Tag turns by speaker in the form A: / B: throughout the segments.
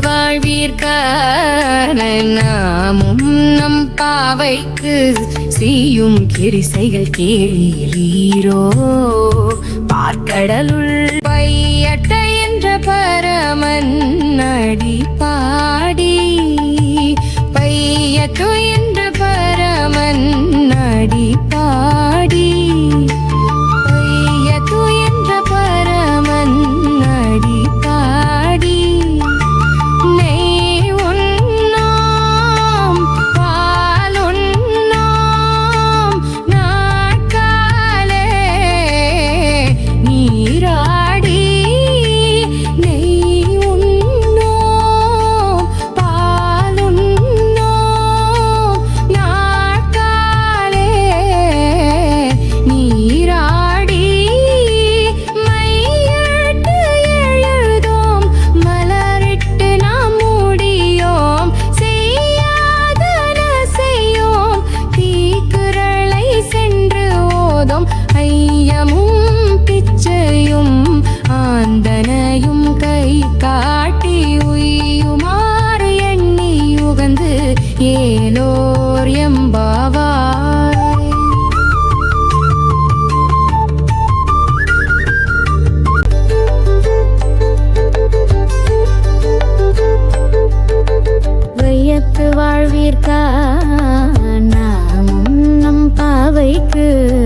A: வாழ்வீர்காமும் நம் பாவைக்கு செய்யும் கிரிசைகள் கேளீரோ. பார்க்கடலுள் பையட்ட என்ற பரமன் அடி பாடி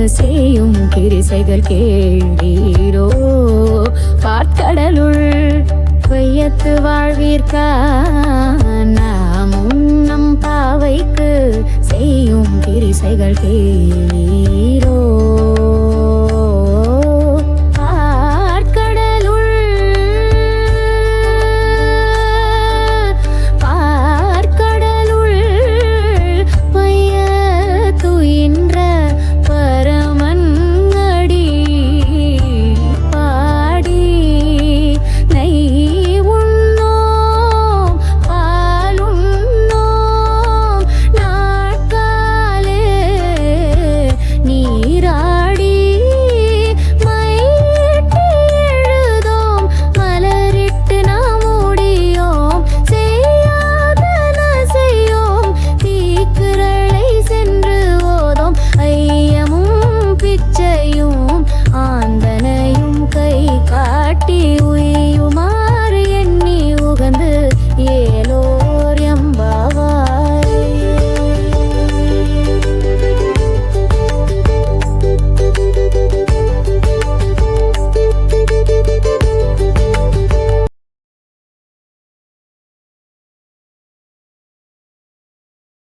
A: செய்யும் கிரிசைகள் கேளீரோ? பாட்கடலுள் வையத்து வாழ்வீர்க்காம் நம் பாவைக்கு செய்யும் கிரிசைகள் கேளீரோ?